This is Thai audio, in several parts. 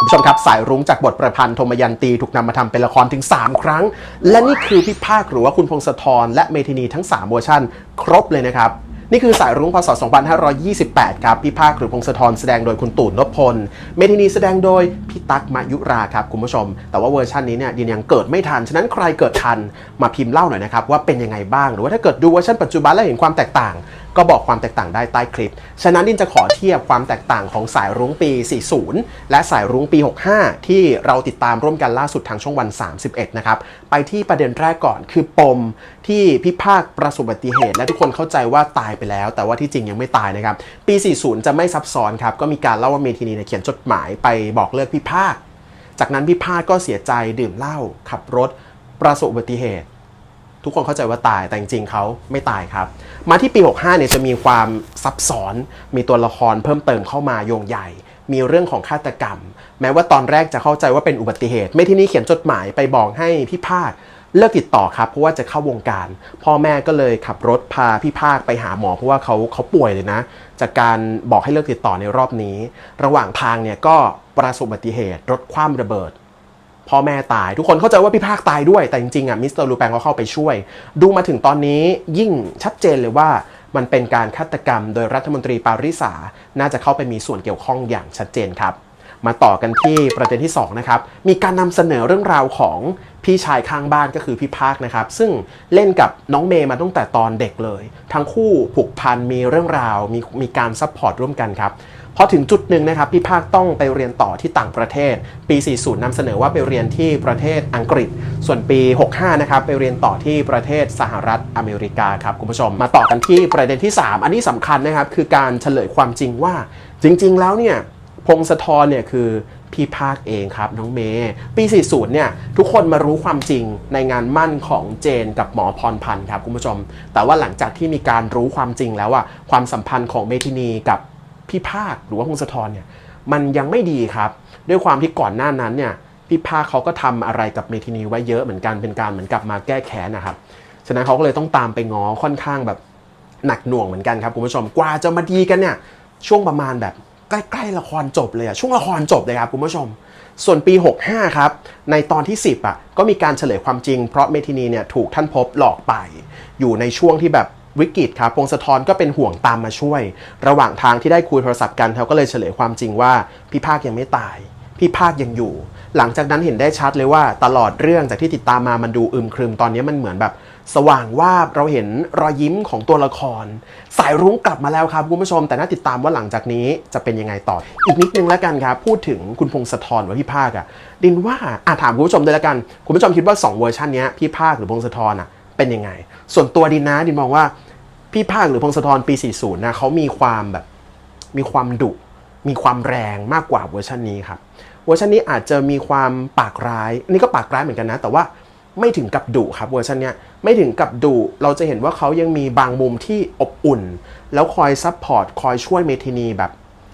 คุณผู้ชมครับสายรุ้งจากบทประพันธ์ธมยันตีถูกนำมาทำเป็นละครถึง 3 ครั้ง และนี่คือพี่ภาคหรือว่าคุณพงศธรและเมทินีทั้ง 3 เวอร์ชันครบเลยนะครับนี่คือสายรุ้งพศ 2528 ครับ พี่ภาคหรือพงศธรแสดงโดยคุณตู่นพพล เมทินีแสดงโดยพี่ตั๊กมายุราครับคุณผู้ชม แต่ว่าเวอร์ชันนี้เนี่ยดินยังเกิดไม่ทัน ฉะนั้นใครเกิดทันมาพิมพ์เล่าหน่อยนะครับว่าเป็นยังไงบ้าง หรือว่าถ้าเกิดดูเวอร์ชันปัจจุบันแล้วเห็นความแตกต่างก็บอกความแตกต่างได้ใต้คลิป ฉะนั้นดินจะขอเทียบความแตกต่างของสายรุ้งปี 40 และสายรุ้งปี 65 ที่เราติดตามร่วมกันล่าสุดทางช่องวัน 31 นะครับ ไปที่ประเด็นแรกก่อนคือปมที่พิพากประสบอุบัติเหตุ และทุกคนเข้าใจว่าตายไปแล้ว แต่ว่าที่จริงยังไม่ตายนะครับ ปี 40 จะไม่ซับซ้อนครับ ก็มีการเล่าว่าเมทินีเขียนจดหมายไปบอกเลิกพิพากจากนั้นพิพาทก็เสียใจดื่มเหล้าขับรถ ประสบอุบัติเหตุ ทุกคนเข้าใจว่าตายแต่จริงๆเขาไม่ตายครับ มาที่ปี 65เนี่ยจะมีความซับซ้อน มีตัวละครเพิ่มเติมเข้ามาโยงใหญ่ มีเรื่องของฆาตกรรม แม้ว่าตอนแรกจะเข้าใจว่าเป็นอุบัติเหตุ ไม่ที่นี่เขียนจดหมายไปบอกให้พี่ภาคเลิกติดต่อครับเพราะว่าจะเข้าวงการ พ่อแม่ก็เลยขับรถพาพี่ภาคไปหาหมอเพราะว่าเขาเขาป่วยเลยนะ จากการบอกให้เลิกติดต่อในรอบนี้ ระหว่างทางเนี่ยก็ประสบอุบัติเหตุรถคว่ำระเบิด พ่อแม่ตาย ทุกคนเข้าใจว่าพี่ภาคตายด้วยแต่จริงๆอะมิสเตอร์ลูแปงก็เข้าไปช่วย ดูมาถึงตอนนี้ยิ่งชัดเจนเลยว่ามันเป็นการฆาตกรรม โดยรัฐมนตรีปาริสาน่าจะเข้าไปมีส่วนเกี่ยวข้องอย่างชัดเจนครับ มาต่อกันที่ประเด็นที่2นะครับมีการนำเสนอเรื่องราวของพี่ชายข้างบ้านก็คือพี่ภาคนะครับ ซึ่งเล่นกับน้องเมย์มาตั้งแต่ตอนเด็กเลย ทั้งคู่ผูกพันมีเรื่องราวมีมีการซัพพอร์ตร่วมกันครับ พอถึงจุดหนึ่งนะครับพี่ภาคต้องไปเรียนต่อที่ต่างประเทศ ปี 40นำเสนอว่าไปเรียนที่ประเทศอังกฤษ ส่วนปี 65 นะครับไปเรียนต่อที่ประเทศสหรัฐอเมริกาครับคุณผู้ชม มาต่อกันที่ประเด็นที่ 3 อันนี้สำคัญนะครับคือการเฉลยความจริงว่าจริง ๆ แล้วเนี่ยพงศธรเนี่ยคือพี่ภาคเองครับน้องเมย์ปี 40 เนี่ยทุกคนมารู้ความจริงในงานมั่นของเจนกับหมอพรพันธ์ครับคุณผู้ชม แต่ว่าหลังจากที่มีการรู้ความจริงแล้วอะความสัมพันธ์ของเมทินีกับ พี่ภาคหรือว่าพงศธรเนี่ยมันยังไม่ดีครับ ด้วยความที่ก่อนหน้านั้นเนี่ยพี่ภาคเขาก็ทำอะไรกับเมทินีไว้เยอะเหมือนกันเป็นการเหมือนกับมาแก้แค้นนะครับฉะนั้นเขาก็เลยต้องตามไปง้อค่อนข้างแบบหนักหน่วงเหมือนกันครับคุณผู้ชมกว่าจะมาดีกันเนี่ยช่วงประมาณแบบใกล้ๆละครจบเลยอะช่วงละครจบเลยครับคุณผู้ชม ส่วนปี 65 ครับ ในตอนที่ 10อะก็มีการเฉลยความจริงเพราะเมทินีเนี่ยถูกท่านพบหลอกไป อยู่ในช่วงที่แบบ วิกฤตครับพงศธรก็เป็นห่วงตามมาช่วย ระหว่างทางที่ได้คุยโทรศัพท์กันเขาก็เลยเฉลยความจริงว่าพี่ภาคยังไม่ตาย พี่ภาคยังอยู่ หลังจากนั้นเห็นได้ชัดเลยว่าตลอดเรื่องจากที่ติดตามมามันดูอึมครึมตอนนี้มันเหมือนแบบ สว่างว่าบเราเห็นรอยยิ้มของตัวละคร สายรุ้งกลับมาแล้วครับคุณผู้ชม แต่น่าติดตามว่าหลังจากนี้จะเป็นยังไงต่อ อีกนิดนึงแล้วกันครับพูดถึงคุณพงศธรว่าพี่ภาคอะดินว่าอะถามคุณผู้ชมด้วยแล้วกัน คุณผู้ชมคิดว่า 2 เวอร์ชันนี้พี่ภาคหรือพงศธรอะ เป็นยังไง ส่วนตัวดินนะดินมองว่า พี่ภาคหรือพงศธรปี 40 นะเขามีความแบบมีความดุ มีความแรงมากกว่าเวอร์ชันนี้ครับเวอร์ชันนี้อาจจะมีความปากร้ายอันนี้ก็ปากร้ายเหมือนกันนะ แต่ว่าไม่ถึงกับดุครับเวอร์ชันเนี้ยไม่ถึงกับดุเราจะเห็นว่าเขายังมีบางมุมที่อบอุ่น แล้วคอยซัพพอร์ตคอยช่วยเมทินีแบบ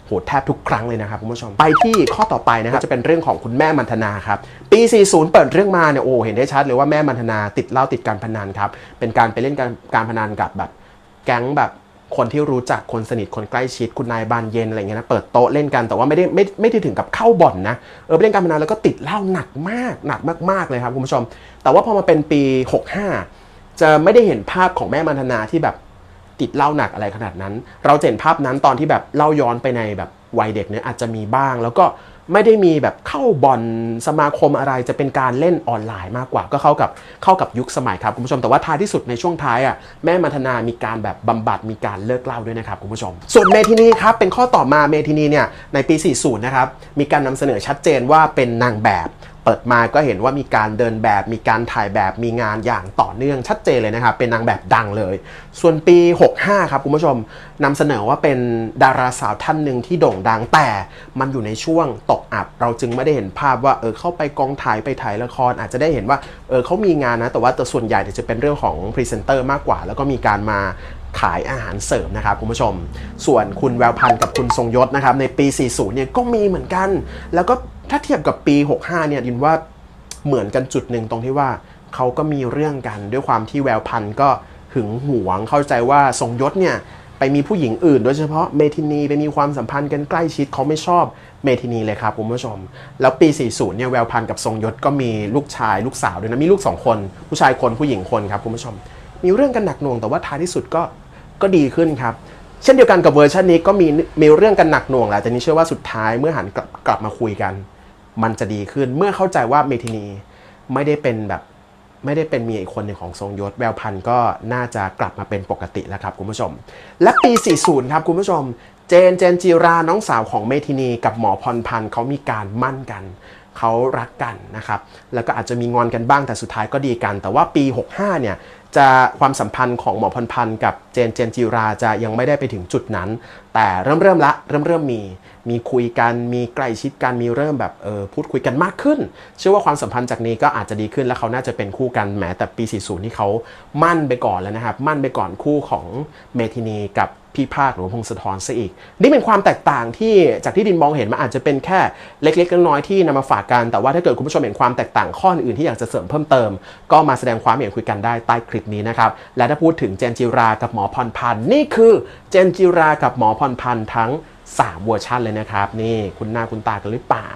โหแทบทุกครั้งเลยนะครับคุณผู้ชม ไปที่ข้อต่อไปนะครับจะเป็นเรื่องของคุณแม่มันธนาครับ ปี 40 เปิดเรื่องมาเนี่ยโอ้เห็นได้ชัดเลยว่าแม่มันธนาติดเหล้าติดการพนันครับ เป็นการไปเล่นการการพนันกับแบบแก๊งแบบคนที่รู้จักคนสนิทคนใกล้ชิดคุณนายบานเย็นอะไรเงี้ยนะเปิดโต๊ะเล่นกันแต่ว่าไม่ได้ไม่ไม่ได้ถึงกับเข้าบ่อนนะเออไปเล่นการพนันแล้วก็ติดเหล้าหนักมากหนักมากๆเลยครับคุณผู้ชม แต่ว่าพอมาเป็นปี 65 จะไม่ได้เห็นภาพของแม่มันธนาที่แบบ ติดเหล้าหนักอะไรขนาดนั้น เราเห็นภาพนั้นตอนที่แบบเล่าย้อนไปในแบบวัยเด็กเนี่ยอาจจะมีบ้าง แล้วก็ไม่ได้มีแบบเข้าบอนสมาคมอะไรจะเป็นการเล่นออนไลน์มากกว่า ก็เข้ากับเข้ากับยุคสมัยครับคุณผู้ชมแต่ว่าท้ายที่สุดในช่วงท้ายอะแม่มัทนามีการแบบบำบัดมีการเลิกเล่าด้วยนะครับคุณผู้ชม ส่วนเมทินีครับเป็นข้อต่อมาเมทินีเนี่ยในปี 40 นะครับมีการนำเสนอชัดเจนว่าเป็นนางแบบ เปิดมาก็เห็นว่ามีการเดินแบบมีการถ่ายแบบมีงานอย่างต่อเนื่องชัดเจนเลยนะครับ เป็นนางแบบดังเลย ส่วนปี 65 ครับคุณผู้ชมนำเสนอว่าเป็นดาราสาวท่านหนึ่งที่โด่งดังแต่มันอยู่ในช่วงตกอับ เราจึงไม่ได้เห็นภาพว่าเออเข้าไปกองถ่ายไปถ่ายละคร อาจจะได้เห็นว่าเออเขามีงานนะแต่ว่าแต่ส่วนใหญ่จะเป็นเรื่องของพรีเซนเตอร์มากกว่า แล้วก็มีการมาขายอาหารเสริมนะครับคุณผู้ชม ส่วนคุณแววพันธ์กับคุณทรงยศนะครับในปี 40 เนี่ยก็มีเหมือนกัน แล้วก็ ถ้าเทียบกับปี 65 เนี่ยดินว่าเหมือนกันจุดหนึ่งตรงที่ว่าเขาก็มีเรื่องกันด้วยความที่แววพันธ์ก็หึงหวงเข้าใจว่าทรงยศเนี่ยไปมีผู้หญิงอื่น โดยเฉพาะเมทินีไปมีความสัมพันธ์กันใกล้ชิดเขาไม่ชอบเมทินีเลยครับคุณผู้ชม แล้วปี 40 เนี่ยแววพันธ์กับทรงยศก็มีลูกชายลูกสาวด้วยนะมีลูกสองคน ผู้ชายคนผู้หญิงคนครับคุณผู้ชม มีเรื่องกันหนักหน่วงแต่ว่าท้ายที่สุดก็ก็ดีขึ้นครับเช่นเดียวกันกับเวอร์ชันนี้ก็มีมีเรื่องกันหนักหน่วงแหละแต่นี่เชื่อว่าสุดท้ายเมื่อหันกลับกลับมาคุยกัน มันจะดีขึ้นเมื่อเข้าใจว่าเมทินีไม่ได้เป็นแบบไม่ได้เป็นเมียอีกคนหนึ่งของทรงยศแววพันธ์ก็น่าจะกลับมาเป็นปกติแล้วครับคุณผู้ชม และปี 40 ครับคุณผู้ชม เจนเจนจีราน้องสาวของเมทินีกับหมอพรพันธ์เขามีการมั่นกัน เขารักกันนะครับ แล้วก็อาจจะมีงอนกันบ้างแต่สุดท้ายก็ดีกัน แต่ว่าปี 65 เนี่ยจะความสัมพันธ์ของหมอพรพันธ์กับเจนเจนจีราจะยังไม่ได้ไปถึงจุดนั้น แต่เริ่มเริ่มละเริ่มเริ่มมีมีคุยกันมีใกล้ชิดกันมีเริ่มแบบเออพูดคุยกันมากขึ้น เชื่อว่าความสัมพันธ์จากนี้ก็อาจจะดีขึ้นและเขาน่าจะเป็นคู่กันแหมแต่ปี 40 ที่เขามั่นไปก่อนแล้วนะครับ มั่นไปก่อนคู่ของเมทินีกับ พี่ภาคหรือพงศธรซะอีก นี่เป็นความแตกต่างที่จากที่ดินมองเห็นมันอาจจะเป็นแค่เล็กๆน้อยๆที่นำมาฝากกัน แต่ว่าถ้าเกิดคุณผู้ชมเห็นความแตกต่างข้ออื่นๆที่อยากจะเสริมเพิ่มเติม ก็มาแสดงความเห็นคุยกันได้ใต้คลิปนี้นะครับ และถ้าพูดถึงเจนจิรากับหมอพรพันธ์นี่คือเจนจิรากับหมอพรพันธ์ทั้ง 3 เวอร์ชันเลยนะครับ นี่คุณหน้าคุณตากันหรือเปล่า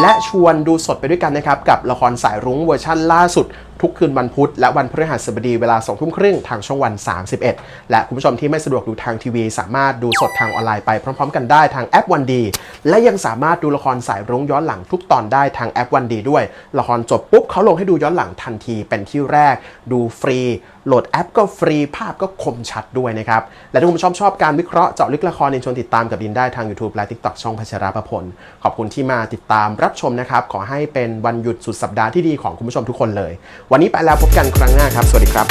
และชวนดูสดไปด้วยกันนะครับกับละครสายรุ้งเวอร์ชั่นล่าสุด ทุกคืนวันพุธ และวันพฤหัสบดีเวลา2ทุ่มครึ่งทางช่องวัน 31 และคุณผู้ชมที่ไม่สะดวกดูทางทีวี สามารถดูสดทางออนไลน์ไปพร้อม ๆ กันได้ทางแอปวันดีและยังสามารถดูละครสายรุ้งย้อนหลังทุกตอนได้ทางแอปวันดีด้วย ละครจบปุ๊บเขาลงให้ดูย้อนหลังทันทีเป็นที่แรก ดูฟรี โหลดแอปก็ฟรีภาพก็คมชัดด้วยนะครับ และถ้าคุณผู้ชมชอบการวิเคราะห์เจาะลึกละครในชวนติดตามกับดินได้ทาง YouTube และ TikTok ช่องพัชราภพล ขอบคุณที่มาติดตามรับชมนะครับ ขอให้เป็นวันหยุดสุดสัปดาห์ที่ดีของคุณผู้ชมทุกคนเลย วันนี้ไปแล้วพบกันครั้งหน้าครับ สวัสดีครับ